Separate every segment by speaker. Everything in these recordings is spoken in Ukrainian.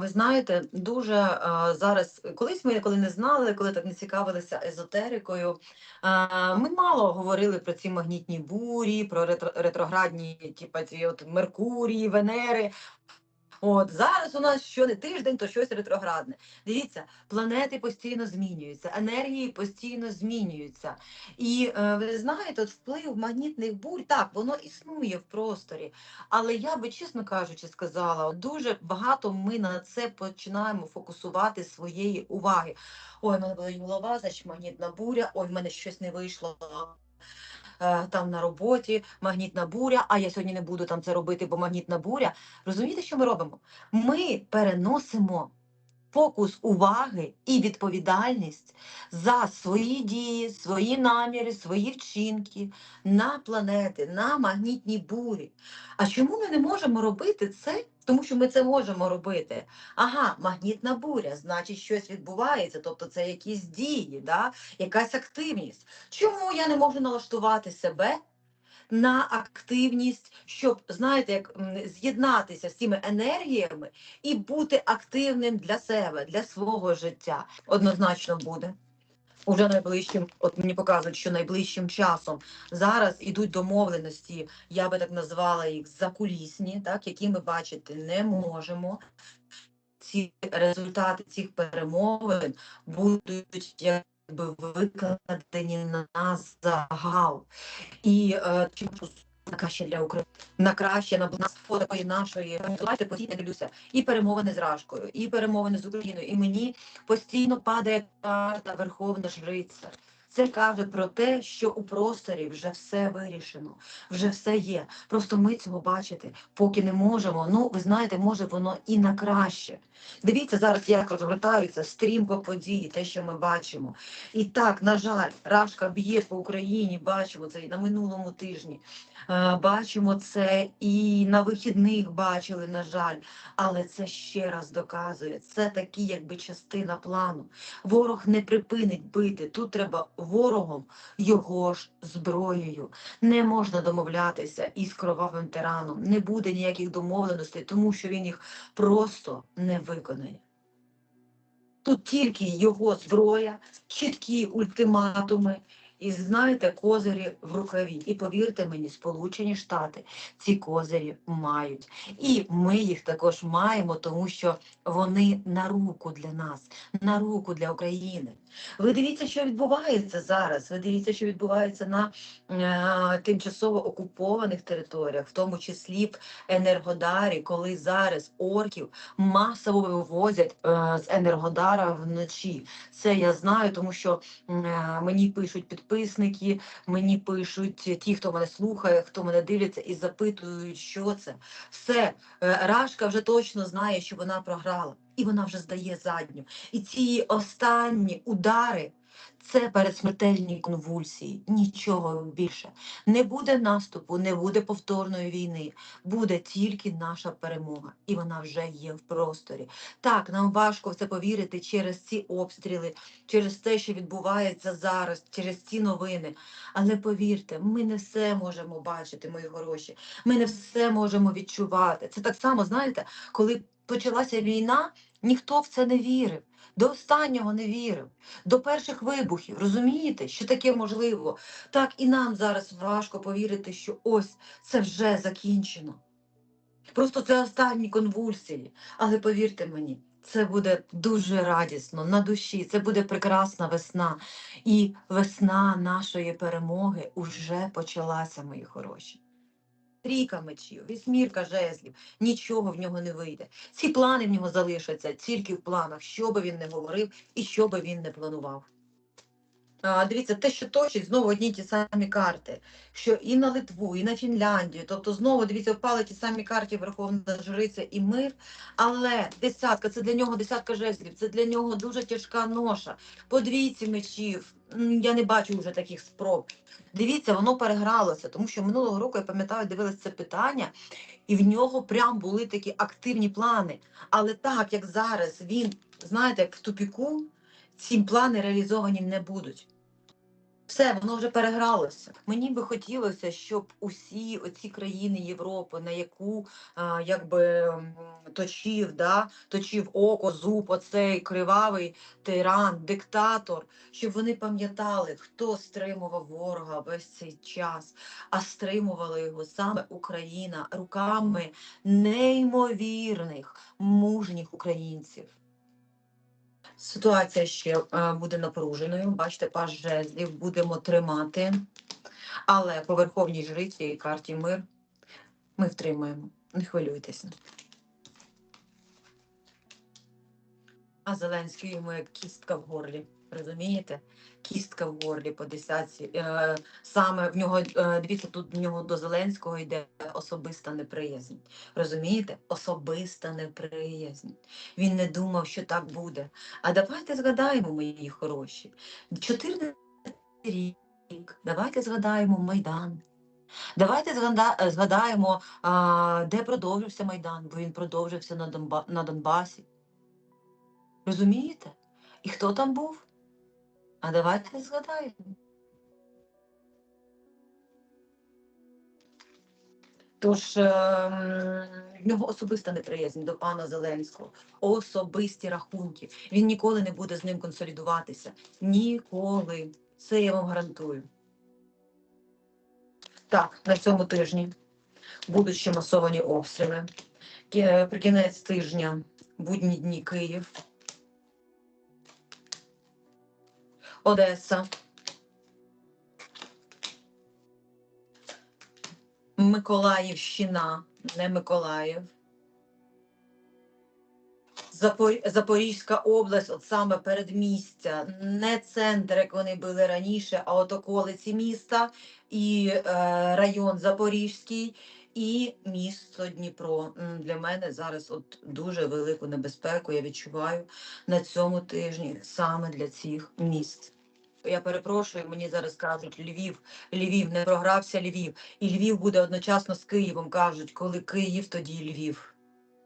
Speaker 1: Ви знаєте, дуже зараз, колись ми коли не знали, коли так не цікавилися езотерикою, ми мало говорили про ці магнітні бурі, про ретро, ретроградні, типа ці от Меркурії, Венери. От зараз у нас що не тиждень, то щось ретроградне. Дивіться, планети постійно змінюються, енергії постійно змінюються. І е, ви знаєте, от вплив магнітних бурь, так, воно існує в просторі. Але я би, чесно кажучи, сказала, дуже багато ми на це починаємо фокусувати своєї уваги. Ой, в мене була голова, значить магнітна буря, ой, в мене щось не вийшло. Е, Там на роботі магнітна буря, а я сьогодні не буду там це робити, бо магнітна буря. Розумієте, що ми робимо? Ми переносимо фокус уваги і відповідальність за свої дії, свої наміри, свої вчинки на планети, на магнітні бурі. А чому ми не можемо робити це? Тому що ми це можемо робити. Ага, магнітна буря, значить, щось відбувається, тобто це якісь дії, да? якась активність. Чому я не можу налаштувати себе на активність, щоб, знаєте, як з'єднатися з цими енергіями і бути активним для себе, для свого життя? Однозначно буде. Уже найближчим, от мені показують, що найближчим часом зараз ідуть домовленості, я би так назвала їх закулісні, так, які ми бачити не можемо. Ці результати цих перемовин будуть якби викладені на загал. І е, чим на краще для України, на краще на по такої нашої давайте постійно дивлюся і перемовини з Рашкою, і перемовини з Україною. І мені постійно падає карта Верховна Жриця. Це каже про те, що у просторі вже все вирішено, вже все є. Просто ми цього бачити поки не можемо. Ну, ви знаєте, може воно і на краще. Дивіться зараз, як розгортаються стрімко події, те, що ми бачимо. І так, на жаль, Рашка б'є по Україні, бачимо це і на минулому тижні. Е, Бачимо це і на вихідних бачили, на жаль, але це ще раз доказує. Це такі, якби частина плану. Ворог не припинить бити. Тут треба ворогом його ж зброєю. Не можна домовлятися із кровавим тираном. Не буде ніяких домовленостей, тому що він їх просто не виконає. Тут тільки його зброя, чіткі ультиматуми, і знаєте, козирі в рукаві. І повірте мені, Сполучені Штати ці козирі мають. І ми їх також маємо, тому що вони на руку для нас, на руку для України. Ви дивіться, що відбувається зараз. Ви дивіться, що відбувається на е, тимчасово окупованих територіях, в тому числі в Енергодарі, коли зараз орків масово вивозять е, з Енергодара вночі. Це я знаю, тому що е, мені пишуть підписники, мені пишуть ті, хто мене слухає, хто мене дивиться, і запитують, що це. Все, е, Рашка вже точно знає, що вона програла, і вона вже здає задню. І ці останні удари. Це передсмертельні конвульсії, нічого більше. Не буде наступу, не буде повторної війни. Буде тільки наша перемога, і вона вже є в просторі. Так, нам важко в це повірити через ці обстріли, через те, що відбувається зараз, через ці новини. Але повірте, ми не все можемо бачити, мої хороші. Ми не все можемо відчувати. Це так само, знаєте, коли почалася війна, ніхто в це не вірив. До останнього не вірив, до перших вибухів. Розумієте, що таке можливо? Так і нам зараз важко повірити, що ось це вже закінчено. Просто це останні конвульсії. Але повірте мені, це буде дуже радісно на душі. Це буде прекрасна весна. І весна нашої перемоги уже почалася, мої хороші. Трійка мечів, вісьмірка жезлів, нічого в нього не вийде. Ці плани в нього залишаться тільки в планах, що би він не говорив і що би він не планував. Дивіться, те, що точить, знову одні ті самі карти, що і на Литву, і на Фінляндію. Тобто, знову дивіться, впали ті самі карти Верховна Жриця і мир. Але десятка це для нього десятка жезлів, це для нього дуже тяжка ноша. По двійці мечів. Я не бачу вже таких спроб. Дивіться, воно перегралося, тому що минулого року я пам'ятаю, дивилася це питання, і в нього прям були такі активні плани. Але так як зараз він, знаєте, як в тупіку, ці плани реалізовані не будуть. Все, воно вже перегралося. Мені би хотілося, щоб усі оці країни Європи, на яку а, якби точив, да, точив око, зуб, оцей кривавий тиран, диктатор, щоб вони пам'ятали, хто стримував ворога весь цей час, а стримувала його саме Україна руками неймовірних, мужніх українців. Ситуація ще е, буде напруженою. Бачите, паж жезлів будемо тримати. Але по верховній жриці і карті мир ми втримаємо. Не хвилюйтеся. А Зеленський йому як кістка в горлі. Розумієте? Кістка в горлі по десятці. Е, саме в нього, е, дивіться, тут в нього до Зеленського йде особиста неприязнь. Розумієте? Особиста неприязнь. Він не думав, що так буде. А давайте згадаємо, мої хороші. 14 рік. Давайте згадаємо Майдан. Давайте згадаємо, а, де продовжився Майдан, бо він продовжився на, Донба- на Донбасі. Розумієте? І хто там був? А давайте згадаємо. Тож е, в нього особиста неприязнь до пана Зеленського, особисті рахунки. Він ніколи не буде з ним консолідуватися. Ніколи. Це я вам гарантую. Так, на цьому тижні будуть ще масовані обстріли. Кі- При кінець тижня будні дні Київ. Одеса. Миколаївщина, не Миколаїв. Запор... Запорізька область, от саме передмістя, не центр, як вони були раніше, а от околиці міста, і е, район Запорізький, і місто Дніпро. Для мене зараз от дуже велику небезпеку я відчуваю на цьому тижні саме для цих міст. Я перепрошую, мені зараз кажуть Львів, Львів, не програвся Львів. І Львів буде одночасно з Києвом, кажуть, коли Київ, тоді Львів.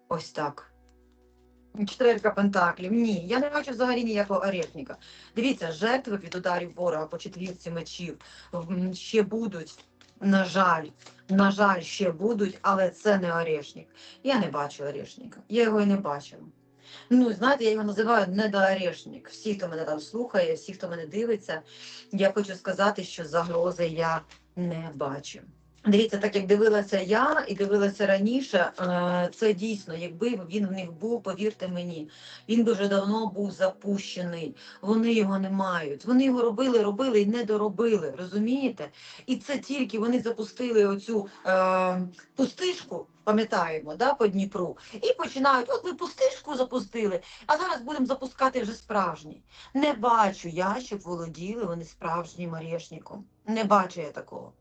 Speaker 1: Ось так. Чотирка пентаклів. Ні, я не бачу взагалі ніякого орешника. Дивіться, жертви від ударів ворога по четвірці мечів ще будуть. На жаль, на жаль, ще будуть, але це не орешник. Я не бачу орешника. Я його і не бачила. Ну, знаєте, я його називаю недоорешник. Всі, хто мене там слухає, всі, хто мене дивиться, я хочу сказати, що загрози я не бачу. Дивіться, так як дивилася я і дивилася раніше, е, це дійсно, якби він в них був, повірте мені, він би вже давно був запущений. Вони його не мають. Вони його робили, робили і не доробили. Розумієте? І це тільки вони запустили оцю е, пустишку, пам'ятаємо, да, по Дніпру, і починають. От ви пустишку запустили, а зараз будемо запускати вже справжній. Не бачу я, щоб володіли вони справжнім орешником. Не бачу я такого.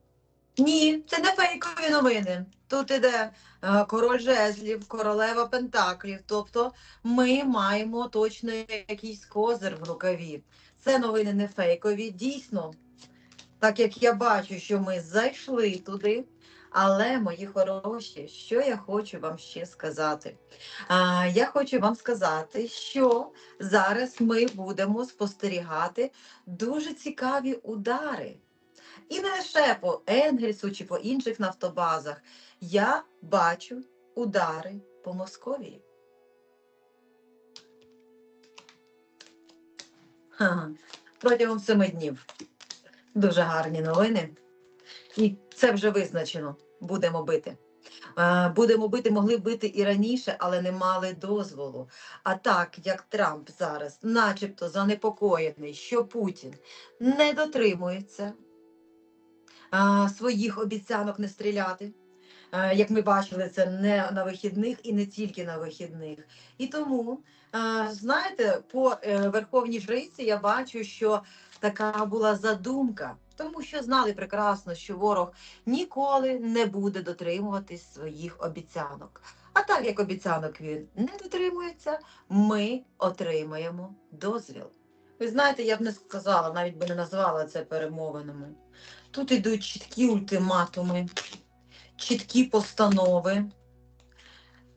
Speaker 1: Ні, це не фейкові новини. Тут іде е, король жезлів, королева пентаклів. Тобто ми маємо точно якийсь козир в рукаві. Це новини не фейкові. Дійсно, так як я бачу, що ми зайшли туди. Але, мої хороші, що я хочу вам ще сказати? А, я хочу вам сказати, що зараз ми будемо спостерігати дуже цікаві удари. І не лише по Енгельсу чи по інших нафтобазах. Я бачу удари по Московії. Ха-ха. Протягом семи днів. Дуже гарні новини. І це вже визначено. Будемо бити. Е, Будемо бити, могли бити і раніше, але не мали дозволу. А так, як Трамп зараз, начебто занепокоєний, що Путін не дотримується своїх обіцянок не стріляти. Як ми бачили, це не на вихідних і не тільки на вихідних. І тому, знаєте, по е, Верховній Жриці я бачу, що така була задумка, тому що знали прекрасно, що ворог ніколи не буде дотримуватись своїх обіцянок. А так як обіцянок він не дотримується, ми отримаємо дозвіл. Ви знаєте, я б не сказала, навіть би не назвала це перемовинами. Тут йдуть чіткі ультиматуми, чіткі постанови,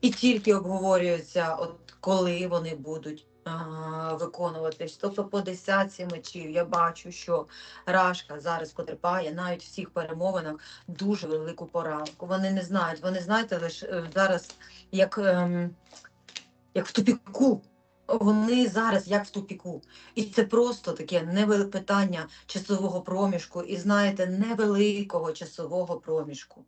Speaker 1: і тільки обговорюється, от коли вони будуть а, виконуватись. Тобто по десятці мечів я бачу, що Рашка зараз потерпає навіть в цих перемовинах дуже велику поразку. Вони не знають, вони знаєте, лише зараз як, ем, як в тупіку. Вони зараз як в тупіку. І це просто таке невелике питання часового проміжку, і знаєте, невеликого часового проміжку.